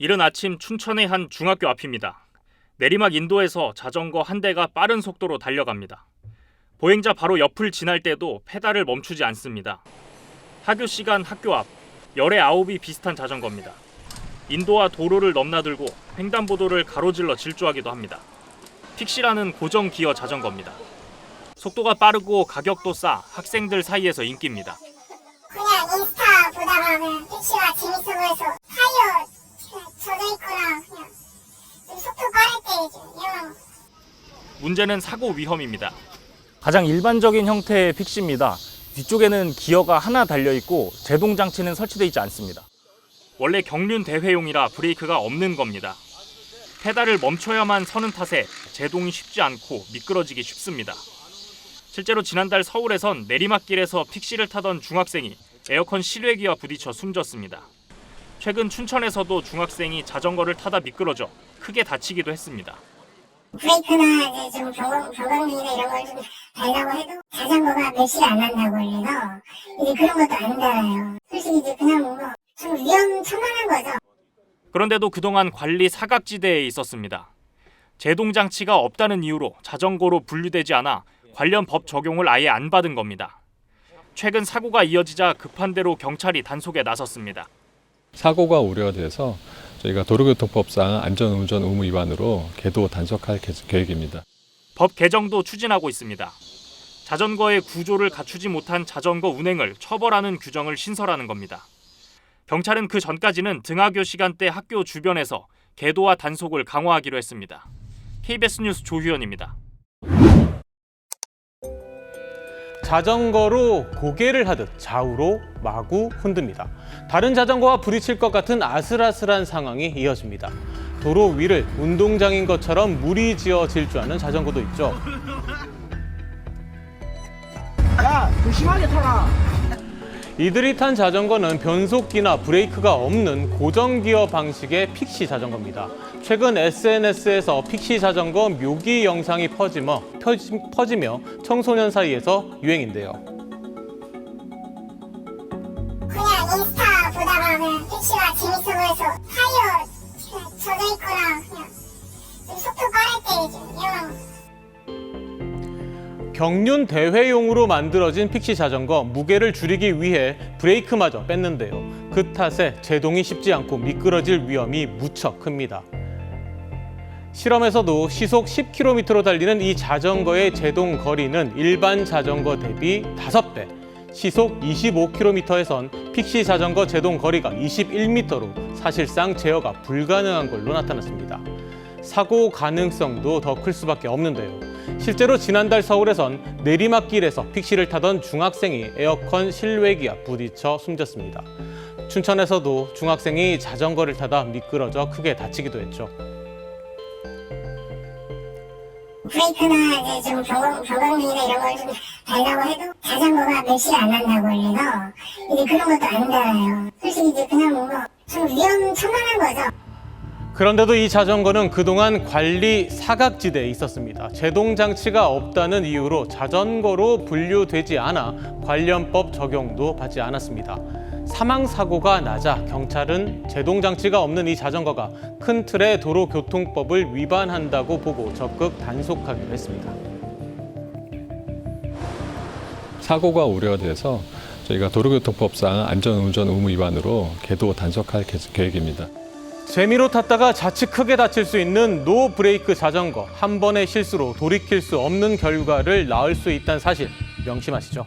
이른 아침 춘천의 한 중학교 앞입니다. 내리막 인도에서 자전거 한 대가 빠른 속도로 달려갑니다. 보행자 바로 옆을 지날 때도 페달을 멈추지 않습니다. 하교 시간 학교 앞 열의 아홉이 비슷한 자전거입니다. 인도와 도로를 넘나들고 횡단보도를 가로질러 질주하기도 합니다. 픽시라는 고정 기어 자전거입니다. 속도가 빠르고 가격도 싸 학생들 사이에서 인기입니다. 그냥 인스타 보다가 택시가 재밌어 보여서 타이어 젖어 있거나 그냥 좀 속도 빠를 때 이제 이런 문제는 사고 위험입니다. 가장 일반적인 형태의 픽시입니다. 뒤쪽에는 기어가 하나 달려 있고 제동 장치는 설치되어 있지 않습니다. 원래 경륜 대회용이라 브레이크가 없는 겁니다. 페달을 멈춰야만 서는 탓에 제동이 쉽지 않고 미끄러지기 쉽습니다. 실제로 지난달 서울에선 내리막길에서 픽시를 타던 중학생이 에어컨 실외기와 부딪혀 숨졌습니다. 최근 춘천에서도 중학생이 자전거를 타다 미끄러져 크게 다치기도 했습니다. 브레이크나 이제 좀 경광, 경광등이나 이런 걸 좀 달라고 해도 자전거가 매실 안 난다고 그래서 이제 그런 것도 안 달아요. 솔직히 이제 그냥 뭐좀 위험천만한 거죠. 그런데도 그동안 관리 사각지대에 있었습니다. 제동 장치가 없다는 이유로 자전거로 분류되지 않아 관련 법 적용을 아예 안 받은 겁니다. 최근 사고가 이어지자 급한 대로 경찰이 단속에 나섰습니다. 사고가 우려돼서 저희가 도로교통법상 안전운전 의무 위반으로 계도 단속할 계- 계획입니다. 법 개정도 추진하고 있습니다. 자전거의 구조를 갖추지 못한 자전거 운행을 처벌하는 규정을 신설하는 겁니다. 경찰은 그 전까지는 등하교 시간대 학교 주변에서 계도와 단속을 강화하기로 했습니다. KBS 뉴스 조휴연입니다. 자전거로 고개를 하듯 좌우로 마구 흔듭니다. 다른 자전거와 부딪힐 것 같은 아슬아슬한 상황이 이어집니다. 도로 위를 운동장인 것처럼 물이 지어 질주하는 자전거도 있죠. 야 조심하게 타라 이들이 탄 자전거는 변속기나 브레이크가 없는 고정기어 방식의 픽시 자전거입니다. 최근 SNS에서 픽시 자전거 묘기 영상이 퍼지며, 퍼지, 퍼지며 청소년 사이에서 유행인데요. 그냥 인스타 보다가 그냥 택시가 재밌어 보여서 타이어 젖어 있거나 그냥 좀 속도 빠를 때 이런 경륜 대회용으로 만들어진 픽시 자전거 무게를 줄이기 위해 브레이크마저 뺐는데요. 그 탓에 제동이 쉽지 않고 미끄러질 위험이 무척 큽니다. 실험에서도 시속 10km로 달리는 이 자전거의 제동 거리는 일반 자전거 대비 5배, 시속 25km에선 픽시 자전거 제동 거리가 21m로 사실상 제어가 불가능한 걸로 나타났습니다. 사고 가능성도 더 클 수밖에 없는데요. 실제로 지난달 서울에선 내리막길에서 픽시를 타던 중학생이 에어컨 실외기와 부딪혀 숨졌습니다. 춘천에서도 중학생이 자전거를 타다 미끄러져 크게 다치기도 했죠. 브레이크나 이제 좀 경광, 경광등이나 이런 걸 좀 달라고 해도 자전거가 매실 안 난다고 그래서 이제 그런 것도 안 달아요. 솔직히 이제 그냥 뭐좀 위험천만한 거죠. 그런데도 이 자전거는 그동안 관리 사각지대에 있었습니다. 제동 장치가 없다는 이유로 자전거로 분류되지 않아 관련법 적용도 받지 않았습니다. 사망 사고가 나자 경찰은 제동 장치가 없는 이 자전거가 큰 틀의 도로교통법을 위반한다고 보고 적극 단속하기로 했습니다. 사고가 우려돼서 저희가 도로교통법상 안전운전 의무 위반으로 계도 단속할 계- 계획입니다. 재미로 탔다가 자칫 크게 다칠 수 있는 노 브레이크 자전거 한 번의 실수로 돌이킬 수 없는 결과를 낳을 수 있다는 사실 명심하시죠.